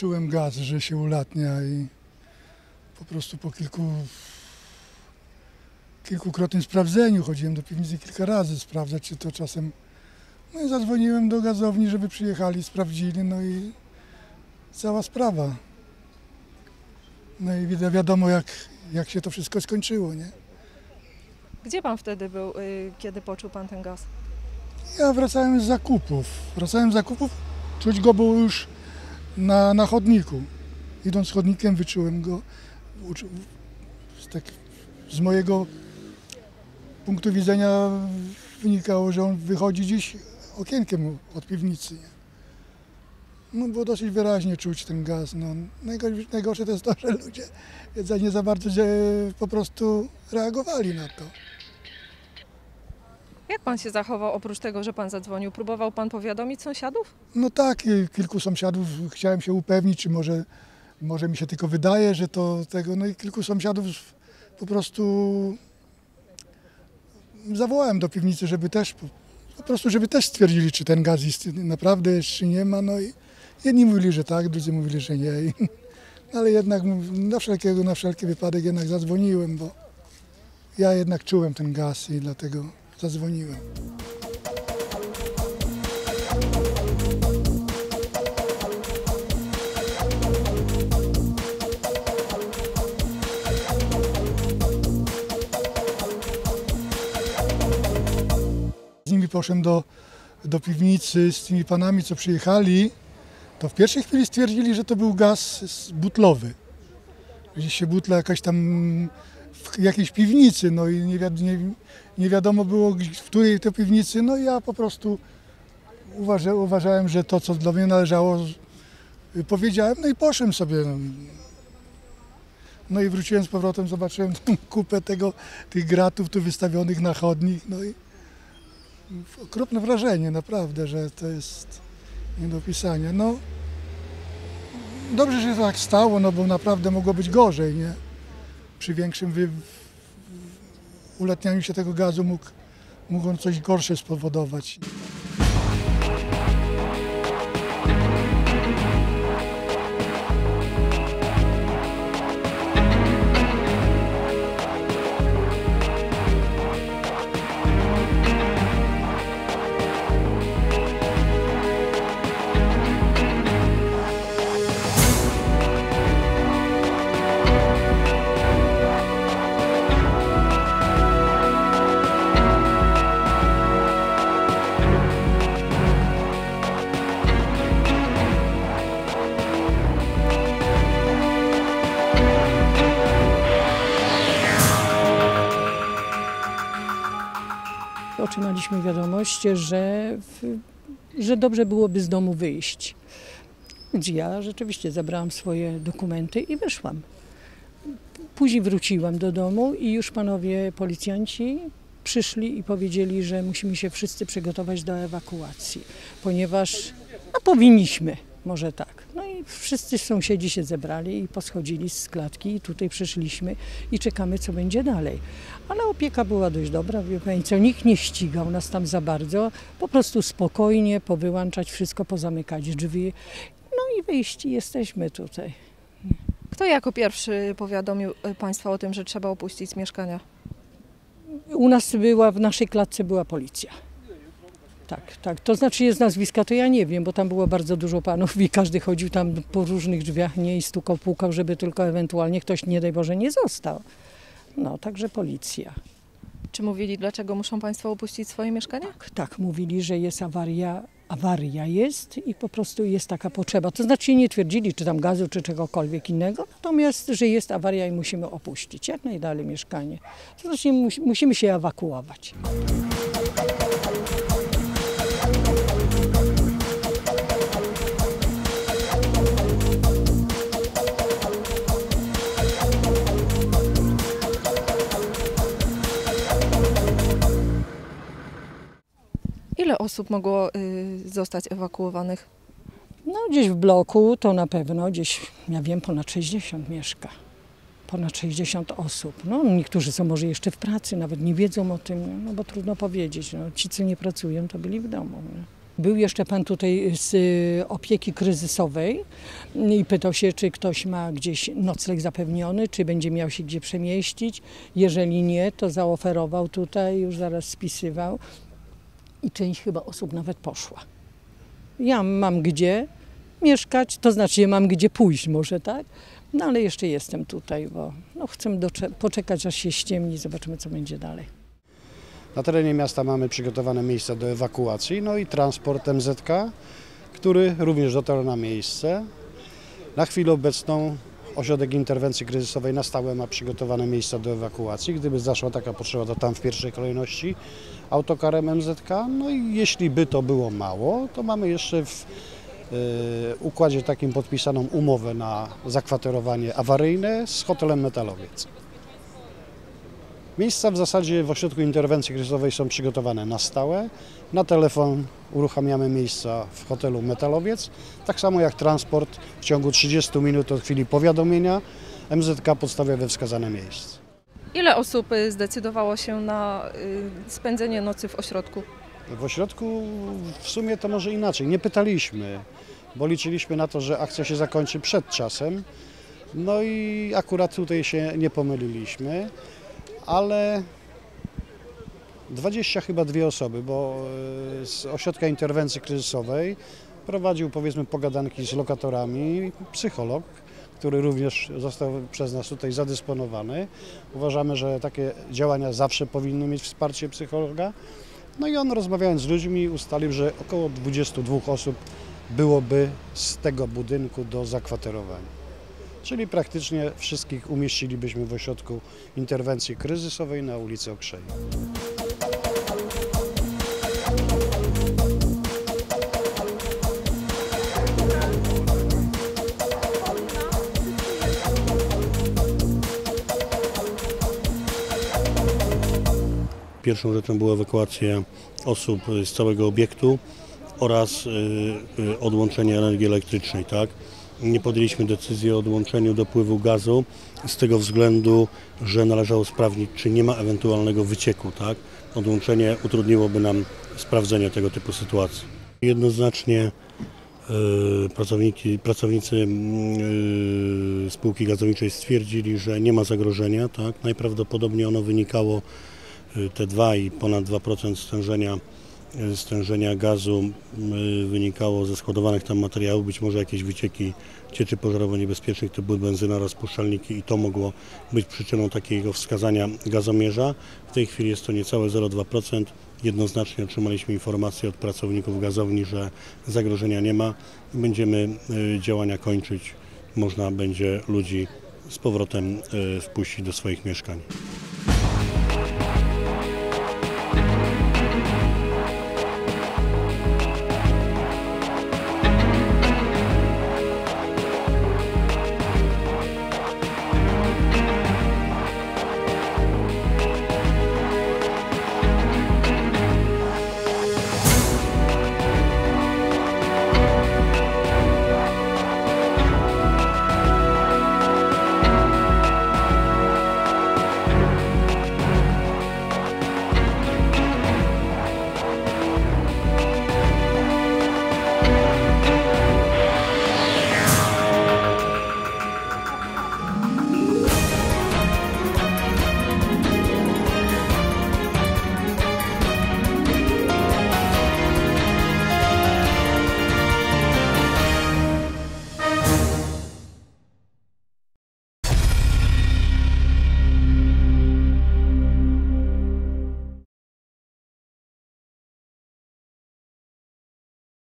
czułem gaz, że się ulatnia i po prostu po kilku kilkukrotnym sprawdzeniu chodziłem do piwnicy kilka razy sprawdzać, czy to czasem. No i zadzwoniłem do gazowni, żeby przyjechali, sprawdzili, no i cała sprawa. No i wi- wiadomo, jak, jak się to wszystko skończyło, nie? Gdzie pan wtedy był, y, kiedy poczuł pan ten gaz? Ja wracałem z zakupów. Wracałem z zakupów, czuć go było już na, na chodniku. Idąc chodnikiem wyczułem go. Tak, z mojego punktu widzenia wynikało, że on wychodzi gdzieś okienkiem od piwnicy. No było dosyć wyraźnie czuć ten gaz. No, najgorsze, najgorsze to jest to, że ludzie nie za bardzo po prostu reagowali na to. Jak pan się zachował oprócz tego, że pan zadzwonił? Próbował pan powiadomić sąsiadów? No tak, kilku sąsiadów chciałem się upewnić, czy może, może mi się tylko wydaje, że to tego. No i kilku sąsiadów po prostu zawołałem do piwnicy, żeby też po, prostu, żeby też stwierdzili, czy ten gaz ist, naprawdę jest, czy nie ma. No i jedni mówili, że tak, drudzy mówili, że nie. I, ale jednak na wszelkiego, na wszelki wypadek jednak zadzwoniłem, bo ja jednak czułem ten gaz i dlatego zadzwoniłem. z nimi poszedłem do, do piwnicy z tymi panami, co przyjechali, to w pierwszej chwili stwierdzili, że to był gaz butlowy. Gdzieś się butla jakaś tam w jakiejś piwnicy, no i nie, wiad, nie, nie wiadomo było, w której to piwnicy, no i ja po prostu uważa, uważałem, że to, co do mnie należało, powiedziałem, no i poszedłem sobie. No. I wróciłem z powrotem, zobaczyłem tą kupę tego, tych gratów tu wystawionych na chodnik, no i okropne wrażenie, naprawdę, że to jest nie do opisania. No, dobrze, że się tak stało, no bo naprawdę mogło być gorzej, nie? Przy większym wy... ulatnianiu się tego gazu mógł, mógł on coś gorsze spowodować. Otrzymaliśmy wiadomość, że, że dobrze byłoby z domu wyjść. Więc ja rzeczywiście zabrałam swoje dokumenty i wyszłam. Później wróciłam do domu i już panowie policjanci przyszli i powiedzieli, że musimy się wszyscy przygotować do ewakuacji, ponieważ no, powinniśmy, może tak. No i wszyscy sąsiedzi się zebrali i poschodzili z klatki i tutaj przyszliśmy i czekamy, co będzie dalej. Ale opieka była dość dobra, wie pani co, nikt nie ścigał nas tam za bardzo, po prostu spokojnie powyłączać wszystko, pozamykać drzwi. No i wyjść jesteśmy tutaj. Kto jako pierwszy powiadomił y, państwa o tym, że trzeba opuścić mieszkania? U nas była, w naszej klatce była policja. Tak, tak. To znaczy jest nazwiska, to ja nie wiem, bo tam było bardzo dużo panów i każdy chodził tam po różnych drzwiach, nie i stukał, pukał, żeby tylko ewentualnie ktoś, nie daj Boże, nie został. No, także policja. Czy mówili, dlaczego muszą państwo opuścić swoje mieszkania? Tak, tak, mówili, że jest awaria, awaria jest i po prostu jest taka potrzeba. To znaczy nie twierdzili, czy tam gazu, czy czegokolwiek innego, natomiast, że jest awaria i musimy opuścić jak najdalej mieszkanie. To znaczy musi- musimy się ewakuować. Osób mogło y, zostać ewakuowanych? No gdzieś w bloku to na pewno, gdzieś, ja wiem, ponad 60 mieszka. Ponad 60 osób. No, niektórzy są może jeszcze w pracy, nawet nie wiedzą o tym, no bo trudno powiedzieć. No, ci, co nie pracują, to byli w domu. Nie? Był jeszcze pan tutaj z y, opieki kryzysowej i pytał się, czy ktoś ma gdzieś nocleg zapewniony, czy będzie miał się gdzie przemieścić. Jeżeli nie, to zaoferował tutaj, już zaraz spisywał i część chyba osób nawet poszła. Ja mam gdzie mieszkać, to znaczy ja mam gdzie pójść może, tak? No ale jeszcze jestem tutaj, bo no, chcę poczekać aż się ściemni, zobaczymy co będzie dalej. Na terenie miasta mamy przygotowane miejsca do ewakuacji, no i transport MZK, który również dotarł na miejsce. Na chwilę obecną Ośrodek Interwencji Kryzysowej na stałe ma przygotowane miejsca do ewakuacji. Gdyby zaszła taka potrzeba, to tam w pierwszej kolejności autokarem MZK. No i jeśli by to było mało, to mamy jeszcze w e, układzie takim podpisaną umowę na zakwaterowanie awaryjne z hotelem Metalowiec. Miejsca w zasadzie w ośrodku interwencji kryzysowej są przygotowane na stałe. Na telefon uruchamiamy miejsca w hotelu Metalowiec. Tak samo jak transport w ciągu 30 minut od chwili powiadomienia MZK podstawia we wskazane miejsce. Ile osób y, zdecydowało się na y, spędzenie nocy w ośrodku? W ośrodku w sumie to może inaczej. Nie pytaliśmy, bo liczyliśmy na to, że akcja się zakończy przed czasem. No i akurat tutaj się nie pomyliliśmy, ale 20 chyba dwie osoby, bo e, z ośrodka interwencji kryzysowej prowadził powiedzmy pogadanki z lokatorami, psycholog, który również został przez nas tutaj zadysponowany. Uważamy, że takie działania zawsze powinny mieć wsparcie psychologa. No i on rozmawiając z ludźmi ustalił, że około 22 osób byłoby z tego budynku do zakwaterowania. Czyli praktycznie wszystkich umieścilibyśmy w ośrodku interwencji kryzysowej na ulicy Okrzej. Pierwszą rzeczą była ewakuacja osób z całego obiektu oraz y, y, odłączenie energii elektrycznej. Tak? Nie podjęliśmy decyzji o odłączeniu dopływu gazu z tego względu, że należało sprawdzić, czy nie ma ewentualnego wycieku. Tak? Odłączenie utrudniłoby nam sprawdzenie tego typu sytuacji. Jednoznacznie y, pracowniki, pracownicy y, spółki gazowniczej stwierdzili, że nie ma zagrożenia. Tak? Najprawdopodobniej ono wynikało y, te 2 i ponad 2% stężenia, stężenia gazu y, wynikało ze składowanych tam materiałów, być może jakieś wycieki cieczy pożarowo niebezpiecznych typu benzyna, rozpuszczalniki i to mogło być przyczyną takiego wskazania gazomierza. W tej chwili jest to niecałe 0,2%. Jednoznacznie otrzymaliśmy informację od pracowników gazowni, że zagrożenia nie ma. Będziemy y, działania kończyć. Można będzie ludzi z powrotem y, wpuścić do swoich mieszkań.